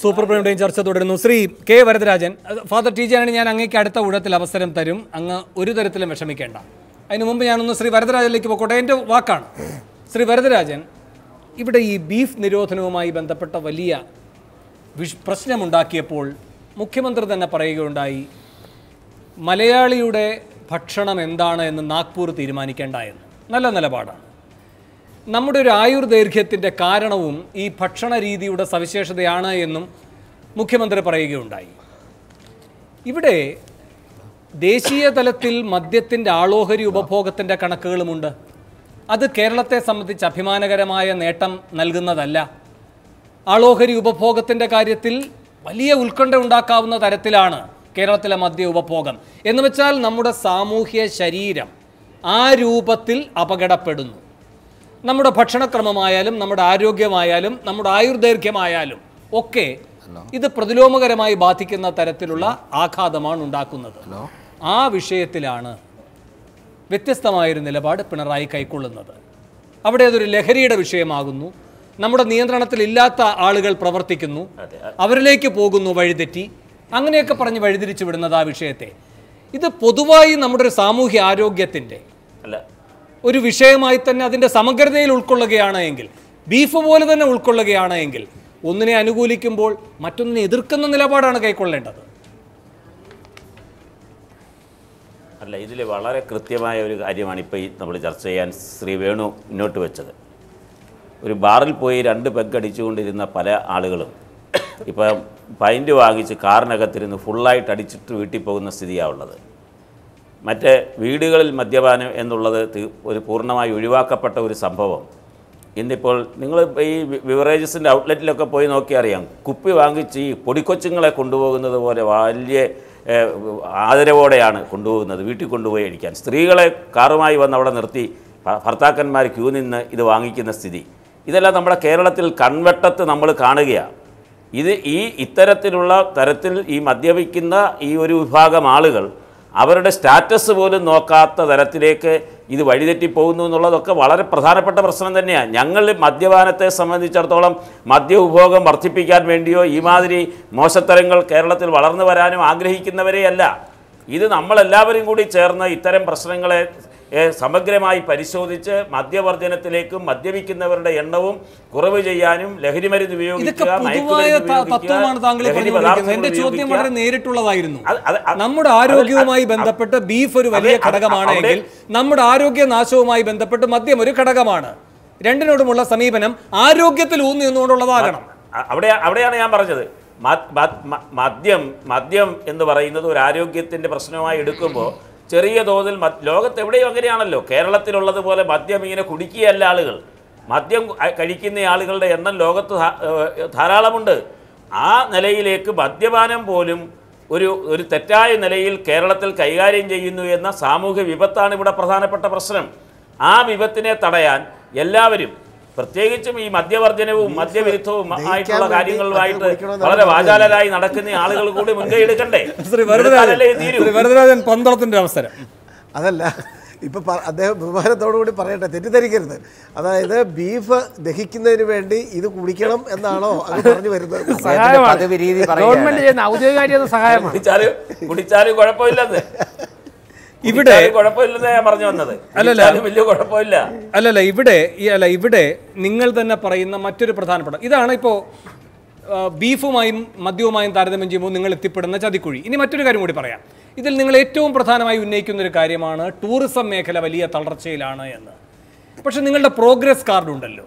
Super prime ചർച്ച തുടരുന്നു. Shri K Varadarajan father T ആണ് ഞാൻ അങ്ങേക്ക് അടുത്ത ഊഴത്തിൽ അവസരം തരും. അങ്ങ് ഒരു തരത്തിലും വിഷമിക്കേണ്ട. അതിനു മുമ്പ് ഞാനൊന്ന് ശ്രീ വരദരാജനിലേക്ക് പോയിക്കോട്ടെ എന്റെ വാക്കാണ്. ശ്രീ വരദരാജൻ ഇവിടെ ഈ ബീഫ് നിരോധനവുമായി ബന്ധപ്പെട്ട വലിയ പ്രശ്നമുണ്ടാക്കിയപ്പോൾ മുഖ്യമന്ത്രി തന്നെ പറയുകയുണ്ടായി മലയാളിയുടെ ഭക്ഷണം എന്താണ് എന്ന് നാഗ്പൂർ തീരുമാനിക്കേണ്ട എന്ന്. നല്ല നിലപാടാണ്. നമ്മുടെ ഒരു ആയുർദൈർഘ്യത്തിന്റെ കാരണവും ഈ ഭക്ഷണ രീതിയുടെ സവിശേഷതയാണ് എന്നും മുഖ്യമന്ത്രി പറയുകയുണ്ടായി. ഇവിടെ ദേശീയ തലത്തിൽ മദ്യത്തിന്റെ ആളോഹരി ഉപഭോഗത്തിന്റെ കണക്കുകളുമുണ്ട്. അത് കേരളത്തെ സംബന്ധിച്ച് അഭിമാനകരമായ നേട്ടം നൽകുന്നതല്ല. ആളോഹരി ഉപഭോഗത്തിന്റെ കാര്യത്തിൽ വലിയ ഉത്കണ്ഠ ഉണ്ടാക്കാവുന്ന തരത്തിലാണ് കേരളത്തിലെ മദ്യ ഉപഭോഗം. എന്ന് വെച്ചാൽ നമ്മുടെ സാമൂഹ്യ ശരീരം ആ രൂപത്തിൽ അപകടപ്പെടുന്നു. നമ്മുടെ ഭക്ഷണക്രമമായാലും നമ്മുടെ ആരോഗ്യമായാലും നമ്മുടെ ആയുർദൈർഘ്യമായാലും ഒക്കെ ഇത് പ്രതിലോമകരമായി ബാധിക്കുന്ന തരത്തിലുള്ള ആഘാതമാണ് ഉണ്ടാക്കുന്നത്. ആ വിഷയത്തിലാണ് വ്യത്യസ്തമായൊരു നിലപാട് പിണറായി കൈക്കൊള്ളുന്നത്. അവിടെ അതൊരു ലഹരിയുടെ വിഷയമാകുന്നു. നമ്മുടെ നിയന്ത്രണത്തിലില്ലാത്ത ആളുകൾ പ്രവർത്തിക്കുന്നു. അവരിലേക്ക് പോകുന്നു വഴിതെറ്റി. അങ്ങനെയൊക്കെ പറഞ്ഞ് വഴിതിരിച്ചു വിടുന്നത് ആ വിഷയത്തെ. ഇത് പൊതുവായി നമ്മുടെ ഒരു സാമൂഹ്യ ആരോഗ്യത്തിന്റെ അല്ല. ഒരു വിഷയമായി തന്നെ അതിന്റെ സമഗ്രതയിൽ ഉൾക്കൊള്ളുകയാണ് എങ്കിൽ ബീഫ് പോലെ തന്നെ ഉൾക്കൊള്ളുകയാണ് എങ്കിൽ ഒന്നിനെ അനുകൂലിക്കുമ്പോൾ മറ്റൊന്നിനെ എതിർക്കുന്ന നിലപാടാണ് കൈക്കൊള്ളേണ്ടത്. അല്ല ഇതിൽ വളരെ കൃത്യമായ ഒരു കാര്യമാണ് ഇപ്പോൾ ഈ നമ്മൾ ചർച്ച ചെയ്യാൻ ശ്രീ വേണു മുന്നോട്ട് വെച്ചത്. ഒരു ബാറിൽ പോയി രണ്ട് പെഗ് അടിച്ചുകൊണ്ടിരുന്ന പല ആളുകളും ഇപ്പം പൈന്റ് വാങ്ങിച്ച് കാറിനകത്തിരുന്ന് ഫുള്ളായിട്ട് അടിച്ചിട്ട് വീട്ടിൽ പോകുന്ന സ്ഥിതിയാണ് ഉള്ളത്. മറ്റ് വീടുകളിൽ മദ്യപാനം എന്നുള്ളത് ഒരു പൂർണമായി ഒഴിവാക്കപ്പെട്ട ഒരു സംഭവം. ഇന്നിപ്പോൾ നിങ്ങൾ ഈ ബിവറേജസിന്റെ ഔട്ട്ലെറ്റിലൊക്കെ പോയി നോക്കിയറിയാം കുപ്പി വാങ്ങിച്ച് ഈ പൊടിക്കൊച്ചുങ്ങളെ കൊണ്ടുപോകുന്നത് പോലെ വലിയ ആദരവോടെയാണ് കൊണ്ടുപോകുന്നത് വീട്ടിൽ കൊണ്ടുപോയി അടിക്കാൻ. സ്ത്രീകളെ കാറുമായി വന്ന് അവിടെ നിർത്തി ഭർത്താക്കന്മാർ ക്യൂ നിന്ന് ഇത് വാങ്ങിക്കുന്ന സ്ഥിതി. ഇതെല്ലാം നമ്മുടെ കേരളത്തിൽ കൺവെട്ടത്ത് നമ്മൾ കാണുകയാണ് ഇത് ഈ ഇത്തരത്തിലുള്ള തരത്തിൽ ഈ മദ്യപിക്കുന്ന ഈ ഒരു വിഭാഗം ആളുകൾ അവരുടെ സ്റ്റാറ്റസ് പോലും നോക്കാത്ത തരത്തിലേക്ക് ഇത് വഴിതെറ്റിപ്പോകുന്നു എന്നുള്ളതൊക്കെ വളരെ പ്രധാനപ്പെട്ട പ്രശ്നം തന്നെയാണ് ഞങ്ങൾ മദ്യപാനത്തെ സംബന്ധിച്ചിടത്തോളം മദ്യ ഉപഭോഗം വർദ്ധിപ്പിക്കാൻ വേണ്ടിയോ ഈ മാതിരി മോശത്തരങ്ങൾ കേരളത്തിൽ വളർന്നു വരാനും ആഗ്രഹിക്കുന്നവരെയല്ല. ഇത് നമ്മളെല്ലാവരും കൂടി ചേർന്ന് ഇത്തരം പ്രശ്നങ്ങളെ സമഗ്രമായി പരിശോധിച്ച് മദ്യവർജനത്തിലേക്കും മദ്യപിക്കുന്നവരുടെ എണ്ണവും കുറവ് ചെയ്യാനും ലഹരിമരുന്ന് ഉപയോഗിക്കുക എന്റെ ചോദ്യം. വളരെ നേരിട്ടുള്ളതായിരുന്നു. നമ്മുടെ ആരോഗ്യവുമായി ബന്ധപ്പെട്ട് ബീഫ് ഒരു വലിയ ഘടകമാണെങ്കിൽ നമ്മുടെ ആരോഗ്യ നാശവുമായി ബന്ധപ്പെട്ട് മദ്യം ഒരു ഘടകമാണ്. രണ്ടിനോടുമുള്ള സമീപനം ആരോഗ്യത്തിൽ ഊന്നി നിന്നുകൊണ്ടുള്ളതാകണം. അവിടെ അവിടെയാണ് ഞാൻ പറഞ്ഞത്. മദ്യം മദ്യം എന്ന് പറയുന്നത് ഒരു ആരോഗ്യത്തിന്റെ പ്രശ്നമായി എടുക്കുമ്പോൾ ചെറിയ തോതിൽ ലോകത്ത് എവിടെയും അങ്ങനെയാണല്ലോ. കേരളത്തിലുള്ളതുപോലെ മദ്യം ഇങ്ങനെ കുടിക്കുകയല്ല ആളുകൾ. മദ്യം കഴിക്കുന്ന ആളുകളുടെ എണ്ണം ലോകത്ത് ധാരാളമുണ്ട്. ആ നിലയിലേക്ക് മദ്യപാനം പോലും ഒരു ഒരു തെറ്റായ നിലയിൽ കേരളത്തിൽ കൈകാര്യം ചെയ്യുന്നു എന്ന സാമൂഹ്യ വിപത്താണ് ഇവിടെ പ്രധാനപ്പെട്ട പ്രശ്നം. ആ വിപത്തിനെ തടയാൻ എല്ലാവരും പ്രത്യേകിച്ചും ഈ മദ്യവർജനവും മദ്യവിരുദ്ധവും ആയിട്ടുള്ള കാര്യങ്ങളുമായിട്ട് വളരെ വാചാലരായി നടക്കുന്ന ആളുകൾ കൂടി മുൻകൈ എടുക്കണ്ടേ? പന്തളത്തിന്റെ അവസരം. അതല്ല ഇപ്പൊ അദ്ദേഹം ബഹുമാനത്തോടു കൂടി പറയട്ടെ തെറ്റിദ്ധരിക്കരുത്. അതായത് ബീഫ് ദഹിക്കുന്നതിന് വേണ്ടി ഇത് കുടിക്കണം എന്നാണോ അത് പറഞ്ഞു വരുന്നത്. ഗവൺമെന്റ് ചെയ്യുന്ന ഔദ്യോഗിക സഹായമാണ്. കുടിച്ചാലും കുടിച്ചാലും കുഴപ്പമില്ലെന്ന്. ഇവിടെ കുഴപ്പമില്ലെന്ന് ഞാൻ പറഞ്ഞു വന്നത്. അല്ലല്ല. വലിയ കുഴപ്പമില്ല. അല്ലല്ല ഇവിടെ അല്ല ഇവിടെ നിങ്ങൾ തന്നെ പറയുന്ന മറ്റൊരു പ്രധാനപ്പെട്ട ഇതാണ് ഇപ്പോ ബീഫുമായും മദ്യവുമായും താരതമ്യം ചെയ്യുമ്പോൾ നിങ്ങൾ എത്തിപ്പെടുന്ന ചതിക്കുഴി. ഇനി മറ്റൊരു കാര്യം കൂടി പറയാം. ഇതിൽ നിങ്ങൾ ഏറ്റവും പ്രധാനമായി ഉന്നയിക്കുന്ന ഒരു കാര്യമാണ് ടൂറിസം മേഖല വലിയ തളർച്ചയിലാണ് എന്ന്. പക്ഷെ നിങ്ങളുടെ പ്രോഗ്രസ് കാർഡ് ഉണ്ടല്ലോ.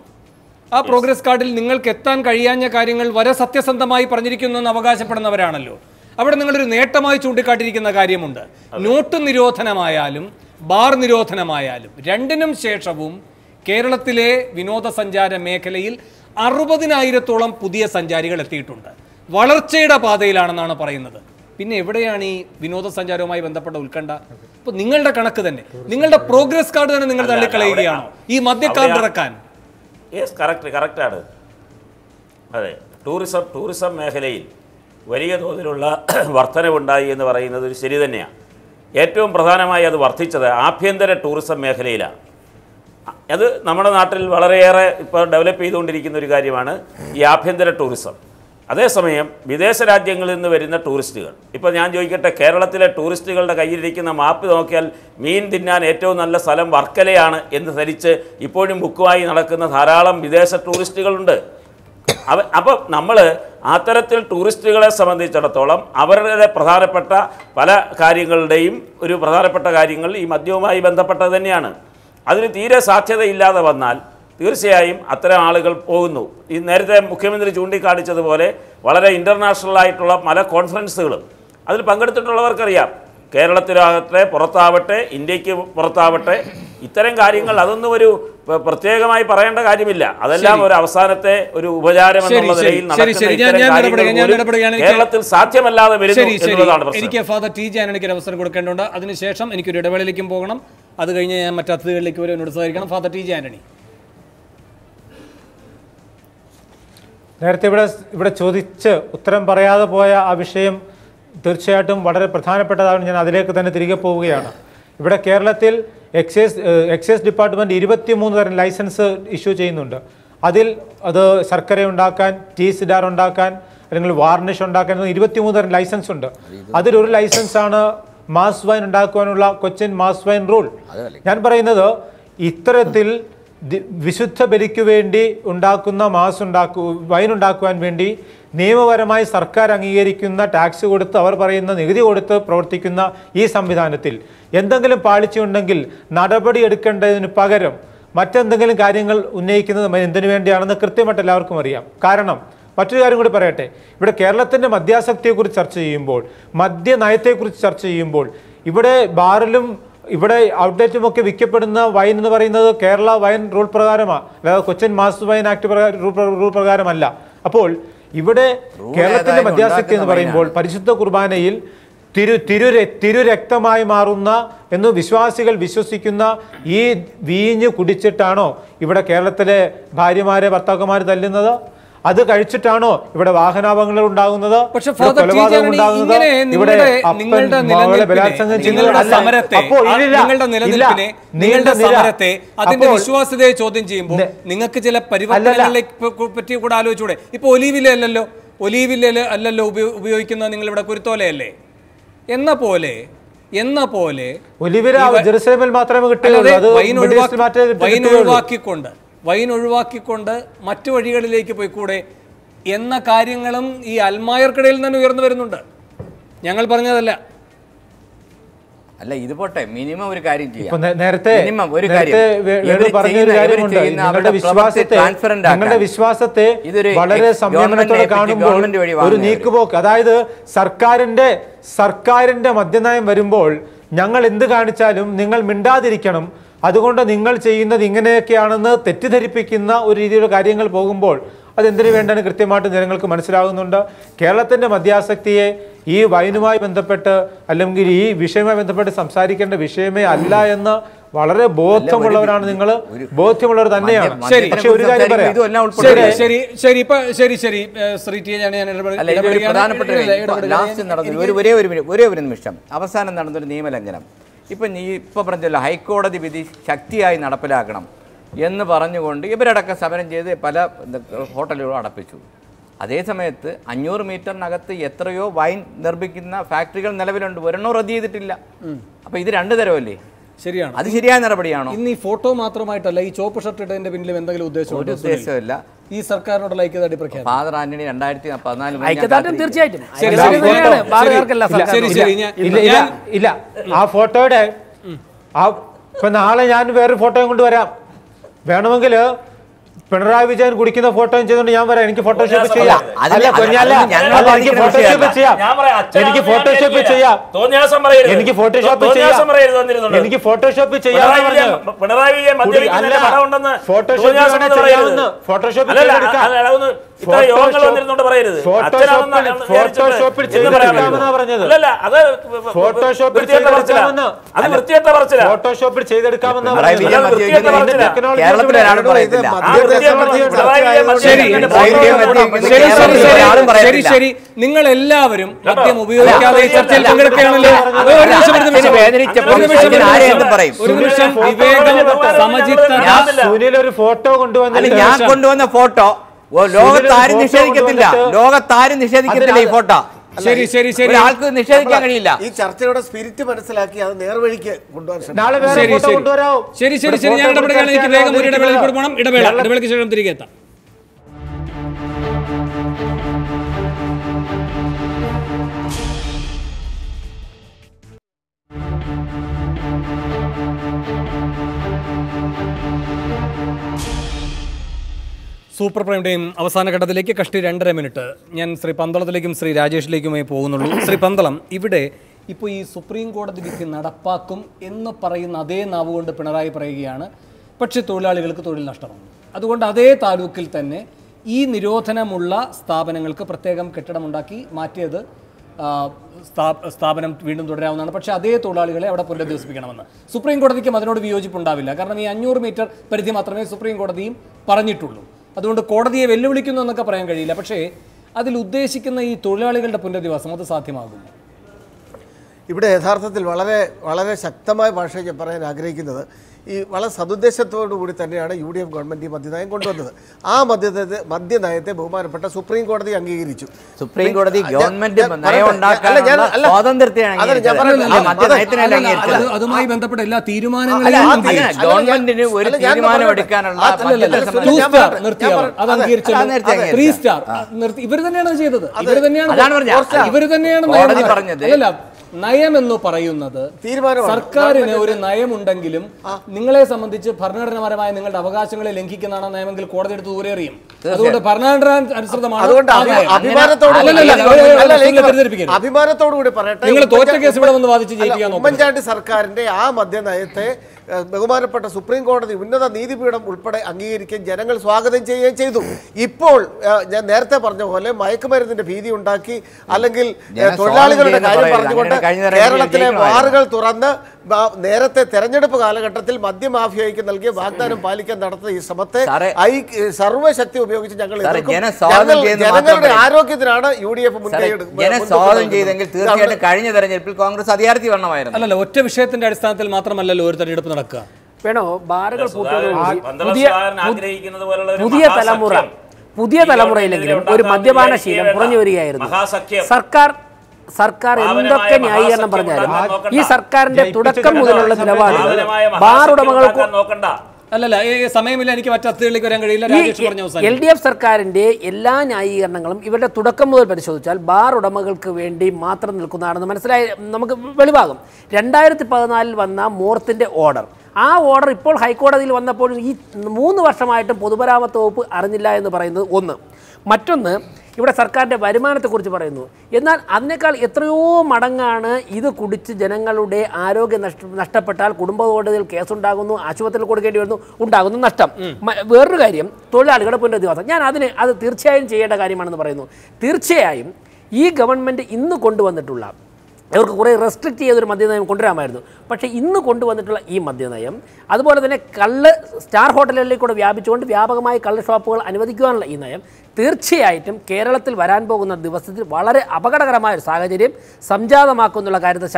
ആ പ്രോഗ്രസ് കാർഡിൽ നിങ്ങൾക്ക് എത്താൻ കഴിയാഞ്ഞ കാര്യങ്ങൾ വരെ സത്യസന്ധമായി പറഞ്ഞിരിക്കുന്നു എന്ന് അവകാശപ്പെടുന്നവരാണല്ലോ. അവിടെ നിങ്ങളൊരു നേട്ടമായി ചൂണ്ടിക്കാട്ടിയിരിക്കുന്ന കാര്യമുണ്ട്. നോട്ട് നിരോധനമായാലും ബാർ നിരോധനമായാലും രണ്ടിനും ശേഷവും കേരളത്തിലെ വിനോദസഞ്ചാര മേഖലയിൽ അറുപതിനായിരത്തോളം പുതിയ സഞ്ചാരികൾ എത്തിയിട്ടുണ്ട്. വളർച്ചയുടെ പാതയിലാണെന്നാണ് പറയുന്നത്. പിന്നെ എവിടെയാണ് ഈ വിനോദസഞ്ചാരവുമായി ബന്ധപ്പെട്ട ഉത്കണ്ഠ? ഇപ്പൊ നിങ്ങളുടെ കണക്ക് തന്നെ. നിങ്ങളുടെ പ്രോഗ്രസ് കാർഡ് തന്നെ നിങ്ങൾ തള്ളിക്കളയുകയാണ്. ഈ മദ്യ കാർഡ് അവിടെ- ഇറക്കാൻ. യെസ് കറക്റ്റ് കറക്റ്റാണ്. അതെ ടൂറിസം ടൂറിസം മേഖലയിൽ വലിയ തോതിലുള്ള വർധനവുണ്ടായി എന്ന് പറയുന്നത് ഒരു ശരി തന്നെയാണ്. ഏറ്റവും പ്രധാനമായി അത് വർദ്ധിച്ചത് ആഭ്യന്തര ടൂറിസം മേഖലയിലാണ്. അത് നമ്മുടെ നാട്ടിൽ വളരെയേറെ ഇപ്പോൾ ഡെവലപ്പ് ചെയ്തുകൊണ്ടിരിക്കുന്ന ഒരു കാര്യമാണ് ഈ ആഭ്യന്തര ടൂറിസം. അതേസമയം വിദേശ രാജ്യങ്ങളിൽ നിന്ന് വരുന്ന ടൂറിസ്റ്റുകൾ. ഇപ്പോൾ ഞാൻ ചോദിക്കട്ടെ കേരളത്തിലെ ടൂറിസ്റ്റുകളുടെ കയ്യിലിരിക്കുന്ന മാപ്പ് നോക്കിയാൽ മീൻ തിന്നാൻ ഏറ്റവും നല്ല സ്ഥലം വർക്കലയാണ് എന്ന് ധരിച്ച് ഇപ്പോഴും ബുക്കുമായി നടക്കുന്ന ധാരാളം വിദേശ ടൂറിസ്റ്റുകളുണ്ട്. അവ അപ്പോൾ നമ്മൾ അത്തരത്തിൽ ടൂറിസ്റ്റുകളെ സംബന്ധിച്ചിടത്തോളം അവരുടെ പ്രധാനപ്പെട്ട പല കാര്യങ്ങളുടെയും ഒരു പ്രധാനപ്പെട്ട കാര്യങ്ങൾ ഈ മദ്യവുമായി ബന്ധപ്പെട്ടത് തന്നെയാണ്. അതിന് തീരെ സാധ്യതയില്ലാതെ വന്നാൽ തീർച്ചയായും അത്തരം ആളുകൾ പോകുന്നു. ഈ നേരത്തെ മുഖ്യമന്ത്രി ചൂണ്ടിക്കാണിച്ചതുപോലെ വളരെ ഇന്റർനാഷണൽ ആയിട്ടുള്ള പല കോൺഫറൻസുകളും അതിൽ പങ്കെടുത്തിട്ടുള്ളവർക്കറിയാം. കേരളത്തിലാകട്ടെ പുറത്താവട്ടെ ഇന്ത്യയ്ക്ക് പുറത്താവട്ടെ ഇത്തരം കാര്യങ്ങൾ അതൊന്നും ഒരു പ്രത്യേകമായി പറയേണ്ട കാര്യമില്ല. അതെല്ലാം ഒരു അവസാനത്തെ ഒരു ഉപചാരം എന്നുള്ള നിലയിൽ നടക്കുന്ന കേരളത്തിൽ സാധ്യമല്ലാതെ വരുന്നു എനിക്ക് ഫാദർ ടി ജാൻ എനിക്ക് ഒരു അവസരം കൊടുക്കേണ്ടതുണ്ട്. അതിനുശേഷം എനിക്കൊരു ഇടവേളയിലേക്കും പോകണം. അത് കഴിഞ്ഞ് ഞാൻ മറ്റു അതിഥികളിലേക്ക് വരെ എന്നോട് സഹകരിക്കണം. ഫാദർ ടി ജെ ആന്റണി നേരത്തെ ഇവിടെ ഇവിടെ ചോദിച്ച് ഉത്തരം പറയാതെ പോയ ആ വിഷയം തീർച്ചയായിട്ടും വളരെ പ്രധാനപ്പെട്ടതാണ്. ഞാൻ അതിലേക്ക് തന്നെ തിരികെ പോവുകയാണ്. ഇവിടെ കേരളത്തിൽ എക്സൈസ് എക്സൈസ് ഡിപ്പാർട്ട്മെന്റ് ഇരുപത്തിമൂന്ന് തരം ലൈസൻസ് ഇഷ്യൂ ചെയ്യുന്നുണ്ട്. അതിൽ അത് ശർക്കര ഉണ്ടാക്കാൻ ടീ സിഡാർ ഉണ്ടാക്കാൻ അല്ലെങ്കിൽ വാർണിഷ് ഉണ്ടാക്കാൻ ഇരുപത്തിമൂന്ന് തരം ലൈസൻസ് ഉണ്ട്. അതിലൊരു ലൈസൻസ് ആണ് മാസ് വൈൻ ഉണ്ടാക്കുവാനുള്ള കൊച്ചിൻ മാസ് വൈൻ റൂൾ ഞാൻ പറയുന്നത് ഇത്തരത്തിൽ വിശുദ്ധ ബലിക്കു വേണ്ടി ഉണ്ടാക്കുന്ന മാസ് ഉണ്ടാക്കു വൈൻ ഉണ്ടാക്കുവാൻ വേണ്ടി നിയമപരമായി സർക്കാർ അംഗീകരിക്കുന്ന ടാക്സ് കൊടുത്ത് അവർ പറയുന്ന നികുതി കൊടുത്ത് പ്രവർത്തിക്കുന്ന ഈ സംവിധാനത്തിൽ എന്തെങ്കിലും പാളിച്ചുണ്ടെങ്കിൽ നടപടി എടുക്കേണ്ടതിന് പകരം മറ്റെന്തെങ്കിലും കാര്യങ്ങൾ ഉന്നയിക്കുന്നത് എന്തിനു വേണ്ടിയാണെന്ന് കൃത്യമായിട്ട് എല്ലാവർക്കും അറിയാം. കാരണം മറ്റൊരു കാര്യം കൂടി പറയട്ടെ. ഇവിടെ കേരളത്തിന്റെ മദ്യാസക്തിയെക്കുറിച്ച് ചർച്ച ചെയ്യുമ്പോൾ മദ്യനയത്തെക്കുറിച്ച് ചർച്ച ചെയ്യുമ്പോൾ ഇവിടെ ബാറിലും ഇവിടെ ഔട്ട്ലെറ്റും ഒക്കെ വിൽക്കപ്പെടുന്ന വൈൻ എന്ന് പറയുന്നത് കേരള വൈൻ റൂൾ പ്രകാരമാണ് അല്ലാതെ Cochin master wine act rule പ്രകാരമല്ല. അപ്പോൾ ഇവിടെ കേരളത്തിന്റെ മധ്യാസക്തി എന്ന് പറയുമ്പോൾ പരിശുദ്ധ കുർബാനയിൽ തിരു തിരു തിരുരക്തമായി മാറുന്ന എന്ന് വിശ്വാസികൾ വിശ്വസിക്കുന്ന ഈ വീഞ്ഞ് കുടിച്ചിട്ടാണോ ഇവിടെ കേരളത്തിലെ ഭാര്യമാരെ ഭർത്താക്കന്മാർ തല്ലുന്നത്? അത് കഴിച്ചിട്ടാണോ ഇവിടെ വാഹനാപകടങ്ങൾ ഉണ്ടാകുന്നത്? പക്ഷെ കൊലപാതകം ഉണ്ടാകുന്നത്? ഇവിടെ നിങ്ങളുടെ നിലനിൽപ്പിനെ നിങ്ങളുടെ സമരത്തെ അതിന്റെ വിശ്വാസ്യതയെ ചോദ്യം ചെയ്യുമ്പോൾ നിങ്ങൾക്ക് ചില പരിവർത്തനങ്ങളെ പറ്റി കൂടെ ആലോചിച്ചൂടെ? ഇപ്പൊ ഒലീവില അല്ലല്ലോ ഒലീവില അല്ലല്ലോ ഉപയോ- ഉപയോഗിക്കുന്നത് നിങ്ങൾ ഇവിടെ കുരുത്തോലയല്ലേ? എന്ന പോലെ എന്ന പോലെ ഒലിവിലെ ജെറുസലേമിൽ മാത്രമേ വൈൻ. ഒഴിവാക്കിക്കൊണ്ട് വൈൻ ഒഴിവാക്കിക്കൊണ്ട് മറ്റു വഴികളിലേക്ക് പോയിക്കൂടെ എന്ന കാര്യങ്ങളും ഈ അൽമായർക്കിടയിൽ തന്നെ ഉയർന്നു വരുന്നുണ്ട്. ഞങ്ങൾ പറഞ്ഞതല്ല. അല്ല ഇത് പോട്ടെ. മിനിമം ഒരു കാര്യം ചെയ്യാം. ഇപ്പൊ നേരത്തെ മിനിമം ഒരു നിങ്ങളുടെ വിശ്വാസത്തെ വളരെ സംയമനത്തോടെ കാണുമ്പോൾ ഒരു. നീക്കുപോക്ക്. അതായത് സർക്കാരിന്റെ സർക്കാരിന്റെ മദ്യനയം വരുമ്പോൾ ഞങ്ങൾ എന്ത് കാണിച്ചാലും നിങ്ങൾ മിണ്ടാതിരിക്കണം. അതുകൊണ്ട് നിങ്ങൾ ചെയ്യുന്നത് ഇങ്ങനെയൊക്കെയാണെന്ന് തെറ്റിദ്ധരിപ്പിക്കുന്ന ഒരു രീതിയിലുള്ള കാര്യങ്ങൾ പോകുമ്പോൾ അതെന്തിനു വേണ്ടാണ് കൃത്യമായിട്ട് ജനങ്ങൾക്ക് മനസ്സിലാകുന്നുണ്ട്. കേരളത്തിന്റെ മദ്യാസക്തിയെ ഈ വൈനുമായി ബന്ധപ്പെട്ട് അല്ലെങ്കിൽ ഈ വിഷയവുമായി ബന്ധപ്പെട്ട് സംസാരിക്കേണ്ട വിഷയമേ അല്ല എന്ന് വളരെ ബോധ്യമുള്ളവരാണ് നിങ്ങൾ ബോധ്യമുള്ളവർ തന്നെയാണ്. ശരി പക്ഷെ ഒരു കാര്യം പറയാം. ശരി. ശരി ശരി ഇപ്പൊ ശരി ശരി. ഏഹ്, ശ്രീ ടി ഞാൻ. പ്രധാനപ്പെട്ട. ലാസ്റ്റ് നടന്ന ഒരു ഒരേ ഒരു മിനി- ഒരേ ഒരു നിമിഷം. അവസാനം നടന്നൊരു നിയമലംഘനം. ഇപ്പം നീ ഇപ്പോൾ പറഞ്ഞല്ലോ ഹൈക്കോടതി വിധി ശക്തിയായി നടപ്പിലാക്കണം എന്ന് പറഞ്ഞുകൊണ്ട് ഇവരടക്കം സമരം ചെയ്ത് പല ഹോട്ടലുകളും അടപ്പിച്ചു. അതേ സമയത്ത് അഞ്ഞൂറ് മീറ്ററിനകത്ത് എത്രയോ വൈൻ നിർമ്മിക്കുന്ന ഫാക്ടറികൾ നിലവിലുണ്ട്. ഒരെണ്ണം റദ്ദ് ചെയ്തിട്ടില്ല. അപ്പോൾ ഇത് രണ്ട് തരമല്ലേ? ശരിയാണ്? അത് ശരിയായ നടപടിയാണോ? ഇന്ന് ഈ ഫോട്ടോ മാത്രമായിട്ടല്ല ഈ ചോപ്പ് ഷർട്ട് ഇട്ടതിന്റെ പിന്നിലും എന്തെങ്കിലും ഒരു ഉദ്ദേശമില്ല ഈ സർക്കാരിനോടുള്ള ഐക്യദാർഢ്യ പ്രഖ്യാപനം. ഫാദർ ആന്റണി രണ്ടായിരത്തി പതിനാല് ഐക്യദാർഢ്യം. തീർച്ചയായിട്ടും. ഇല്ല ആ ഫോട്ടോയുടെ ആ ഇപ്പൊ നാളെ ഞാൻ വേറൊരു ഫോട്ടോയും കൊണ്ടുവരാം. വേണമെങ്കിൽ പിണറായി വിജയൻ കുടിക്കുന്ന ഫോട്ടോയും ചെയ്തുകൊണ്ട് ഞാൻ പറയാം എനിക്ക് ഫോട്ടോഷോപ്പ് ചെയ്യാം അല്ല എനിക്ക് ഫോട്ടോഷോപ്പ് ചെയ്യാം ഞാൻ പറയാം, എനിക്ക് ഫോട്ടോഷോപ്പ്. ചെയ്യാം എനിക്ക് ഫോട്ടോഷോപ്പ് ചെയ്യാം. എനിക്ക് ഫോട്ടോഷോപ്പ് ചെയ്യാം പിണറായി വിജയൻ ഫോട്ടോഷോപ്പ്. ചെയ്യാവുന്ന. ഫോട്ടോഷോപ്പ് അല്ലല്ല, ഫോട്ടോഷോപ്പിൽ ചെയ്തെടുക്കാമെന്നാ ശരി ശരി, നിങ്ങൾ എല്ലാവരും മദ്യം ഉപയോഗിക്കാതെ ചർച്ചയിൽ പങ്കെടുക്കുകയാണല്ലോ ഒരു നിമിഷം ഒരു നിമിഷം ഒരു ഒരു നിമിഷം സുനിൽ വിവേകം ഫോട്ടോ സുനിൽ ഒരു ഫോട്ടോ അല്ല ഞാൻ കൊണ്ടുവന്ന ഫോട്ടോ ലോകത്താരും നിഷേധിക്കത്തില്ല. ലോകത്താരും നിഷേധിക്കത്തില്ല ഈ ഫോട്ടോ. ശരി ശരി ശരി. ആൾക്ക് നിഷേധിക്കാൻ കഴിയില്ല. ഈ ചർച്ചയുടെ സ്പിരിറ്റ് മനസ്സിലാക്കി അത് നേർവഴിക്ക് കൊണ്ടുവരാം ശരി ഫോട്ടോ ശരി. ശരി ശരി ശരി. ഞാൻ ഇടപെടുകയാണ് എനിക്ക് വേഗം ഒരു ഇടവേളയിൽ കൂടെ പോകണം. ഇടവേള ഇടവേളയ്ക്ക് ശേഷം തിരികെ എത്താം. സൂപ്പർ പ്രൈം ടൈം അവസാന ഘട്ടത്തിലേക്ക് കഷ്ടി രണ്ടര മിനിറ്റ്. ഞാൻ ശ്രീ പന്തളത്തിലേക്കും ശ്രീ രാജേഷിലേക്കുമായി പോകുന്നുള്ളൂ. ശ്രീ പന്തളം ഇവിടെ ഇപ്പോൾ ഈ സുപ്രീം കോടതി വിധി നടപ്പാക്കും എന്ന് പറയുന്ന അതേ നാവ് കൊണ്ട് പിണറായി പറയുകയാണ്. പക്ഷേ തൊഴിലാളികൾക്ക് തൊഴിൽ നഷ്ടമാണ്. അതുകൊണ്ട് അതേ താലൂക്കിൽ തന്നെ ഈ നിരോധനമുള്ള സ്ഥാപനങ്ങൾക്ക് പ്രത്യേകം കെട്ടിടമുണ്ടാക്കി മാറ്റിയത് സ്ഥാപനം വീണ്ടും തുടരാവുന്നതാണ്. പക്ഷേ അതേ തൊഴിലാളികളെ അവിടെ പുനരധിവസിപ്പിക്കണമെന്ന്. സുപ്രീം കോടതിക്കും അതിനോട് വിയോജിപ്പുണ്ടാവില്ല. കാരണം ഈ അഞ്ഞൂറ് മീറ്റർ പരിധി മാത്രമേ സുപ്രീം കോടതിയും പറഞ്ഞിട്ടുള്ളൂ. അതുകൊണ്ട് കോടതിയെ വെല്ലുവിളിക്കുന്നു എന്നൊക്കെ പറയാൻ കഴിയില്ല. പക്ഷേ അതിൽ ഉദ്ദേശിക്കുന്ന ഈ തൊഴിലാളികളുടെ പുനരധിവാസം അത് സാധ്യമാകും ഇവിടെ യഥാർത്ഥത്തിൽ വളരെ വളരെ ശക്തമായ ഭാഷയിൽ ഞാൻ പറയാൻ ആഗ്രഹിക്കുന്നത്. ഈ വളരെ സതുദ്ദേശത്തോടു കൂടി തന്നെയാണ് യു ഡി എഫ് ഗവൺമെന്റ് ഈ മദ്യനയം കൊണ്ടുവന്നത് ആ മദ്യത്തെ മദ്യനയത്തെ ബഹുമാനപ്പെട്ട സുപ്രീം കോടതി അംഗീകരിച്ചു സുപ്രീം കോടതി ഗവൺമെന്റ്. അല്ല, അല്ല. അതുമായി ബന്ധപ്പെട്ട എല്ലാ അല്ല, തീരുമാനങ്ങളെയും ആ അംഗീകരിച്ചു. തീരുമാനം- ഗവൺമെന്റിന് ഒരു അല്ല, തീരുമാനം എടുക്കാനുള്ള അല്ല, ഇവർ തന്നെയാണ് ചെയ്തത് ഇവർ തന്നെയാണ്. ഇവർ തന്നെയാണ് പറഞ്ഞത്. പറഞ്ഞത്. അല്ലല്ല നയം എന്ന് പറയുന്നത് സർക്കാരിന് ഒരു നയമുണ്ടെങ്കിലും നിങ്ങളെ സംബന്ധിച്ച് ഭരണഘടനാപരമായ നിങ്ങളുടെ അവകാശങ്ങളെ ലംഘിക്കുന്നതാണ് നയമെങ്കിൽ കോടതി എടുത്ത് ദൂരെ അറിയും അതുകൊണ്ട് ഭരണഘടന അനുസൃതമാണ് പറയട്ടെ. നിങ്ങൾ തോറ്റ കേസ് ഇവിടെ വന്ന് വാദിച്ച് ജയിപ്പിക്കാൻ. ഉമ്മൻചാണ്ടി സർക്കാരിന്റെ ആ മദ്യനയത്തെ ബഹുമാനപ്പെട്ട സുപ്രീം കോടതി ഉന്നത നീതിപീഠം ഉൾപ്പെടെ അംഗീകരിക്കുകയും ജനങ്ങൾ സ്വാഗതം ചെയ്യുകയും ചെയ്തു ഇപ്പോൾ ഞാൻ നേരത്തെ പറഞ്ഞ പോലെ മയക്കുമരുന്നിന്റെ ഭീതി ഉണ്ടാക്കി അല്ലെങ്കിൽ തൊഴിലാളികളുടെ കാര്യം പറഞ്ഞുകൊണ്ട് കേരളത്തിലെ. ബാറുകൾ തുറന്ന് നേരത്തെ തെരഞ്ഞെടുപ്പ് കാലഘട്ടത്തിൽ മദ്യമാഫിയയ്ക്ക് നൽകിയ വാഗ്ദാനം പാലിക്കാൻ നടത്തുന്ന ഈ ശ്രമത്തെ ഐ സർവശക്തി ഉപയോഗിച്ച് ഞങ്ങൾ ജനങ്ങളുടെ ആരോഗ്യത്തിനാണ് യു ഡി എഫ് ചെയ്തെങ്കിൽ തീർച്ചയായിട്ടും കഴിഞ്ഞ തെരഞ്ഞെടുപ്പിൽ കോൺഗ്രസ് അധികാരത്തിൽ വരണമായിരുന്നു. അല്ലല്ല ഒറ്റ വിഷയത്തിന്റെ അടിസ്ഥാനത്തിൽ മാത്രമല്ലല്ലോ ഒരു തെരഞ്ഞെടുപ്പ് നടക്കുക. വേണോ? ബാറുകൾ പുതിയ തലമുറ പുതിയ തലമുറയിലെങ്കിലും ഒരു മദ്യപാന ശീലം കുറഞ്ഞു വരികയായിരുന്നു. മഹാസഖ്യം. സർക്കാർ സർക്കാർ എന്തൊക്കെ ന്യായീകരണം പറഞ്ഞാലും ഈ സർക്കാരിന്റെ തുടക്കം മുതലുള്ള നിലപാട് നിലപാടുകൾ ബാർ ഉടമകൾക്ക് നോക്കണ്ട. അല്ലല്ല ഈ സമയമില്ല എനിക്ക് മറ്റു അസ്ഥികളിലേക്ക് വരാൻ കഴിയില്ല. രാജേഷ് പറഞ്ഞ എൽ ഡി എഫ് സർക്കാരിന്റെ എല്ലാ ന്യായീകരണങ്ങളും ഇവരുടെ തുടക്കം മുതൽ പരിശോധിച്ചാൽ ബാർ ഉടമകൾക്ക് വേണ്ടി മാത്രം നിൽക്കുന്നതാണെന്ന് മനസ്സിലായി. നമുക്ക് വെളിവാകും. രണ്ടായിരത്തി പതിനാലിൽ വന്ന മോർത്തിന്റെ ഓർഡർ. ആ ഓർഡർ ഇപ്പോൾ ഹൈക്കോടതിയിൽ വന്നപ്പോഴും ഈ മൂന്ന് വർഷമായിട്ടും പൊതുമരാമത്ത് വകുപ്പ് അറിഞ്ഞില്ല എന്ന് പറയുന്നത് ഒന്ന്. മറ്റൊന്ന് ഇവിടെ സർക്കാരിന്റെ വരുമാനത്തെക്കുറിച്ച് പറയുന്നു. എന്നാൽ അതിനേക്കാൾ എത്രയോ മടങ്ങാണ് ഇത് കുടിച്ച് ജനങ്ങളുടെ ആരോഗ്യം നഷ്ട നഷ്ടപ്പെട്ടാൽ കുടുംബ കോടതിയിൽ കേസുണ്ടാകുന്നു ആശുപത്രിയിൽ കൊടുക്കേണ്ടി വരുന്നു ഉണ്ടാകുന്നു നഷ്ടം. വേറൊരു കാര്യം തൊഴിലാളികളുടെ പുനരധിവാസം. ഞാൻ അതിന് അത് തീർച്ചയായും ചെയ്യേണ്ട കാര്യമാണെന്ന് പറയുന്നു. തീർച്ചയായും ഈ ഗവൺമെന്റ് ഇന്ന് കൊണ്ടുവന്നിട്ടുള്ള അവർക്ക് കുറേ റെസ്ട്രിക്റ്റ് ചെയ്തൊരു മദ്യനയം കൊണ്ടുവരാമായിരുന്നു. പക്ഷേ ഇന്ന് കൊണ്ടുവന്നിട്ടുള്ള ഈ മദ്യനയം അതുപോലെ തന്നെ കള്ള് സ്റ്റാർ ഹോട്ടലുകളിൽ കൂടെ വ്യാപിച്ചുകൊണ്ട് വ്യാപകമായി കള്ള് ഷോപ്പുകൾ അനുവദിക്കുവാനുള്ള ഈ നയം തീർച്ചയായിട്ടും കേരളത്തിൽ വരാൻ പോകുന്ന ദിവസത്തിൽ വളരെ അപകടകരമായ ഒരു സാഹചര്യം സംജാതമാക്കുന്നുള്ള കാര്യത്തിൽ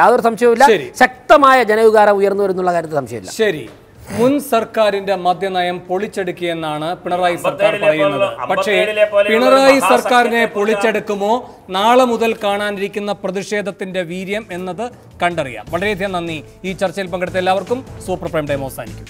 യാതൊരു സംശയവുമില്ല. ശക്തമായ ജനവികാരം ഉയർന്നു വരുന്നുള്ള കാര്യത്തിൽ സംശയമില്ല. ശരി. മുൻ സർക്കാരിന്റെ മദ്യനയം പൊളിച്ചെടുക്കിയെന്നാണ് പിണറായി സർക്കാർ പറയുന്നത്. പക്ഷേ പിണറായി സർക്കാരിനെ പൊളിച്ചെടുക്കുമോ? നാളെ മുതൽ കാണാനിരിക്കുന്ന പ്രതിഷേധത്തിന്റെ വീര്യം എന്നത് കണ്ടറിയാം. വളരെയധികം നന്ദി. ഈ ചർച്ചയിൽ പങ്കെടുത്ത എല്ലാവർക്കും സൂപ്പർ പ്രൈം ടൈം അവസാനിക്കും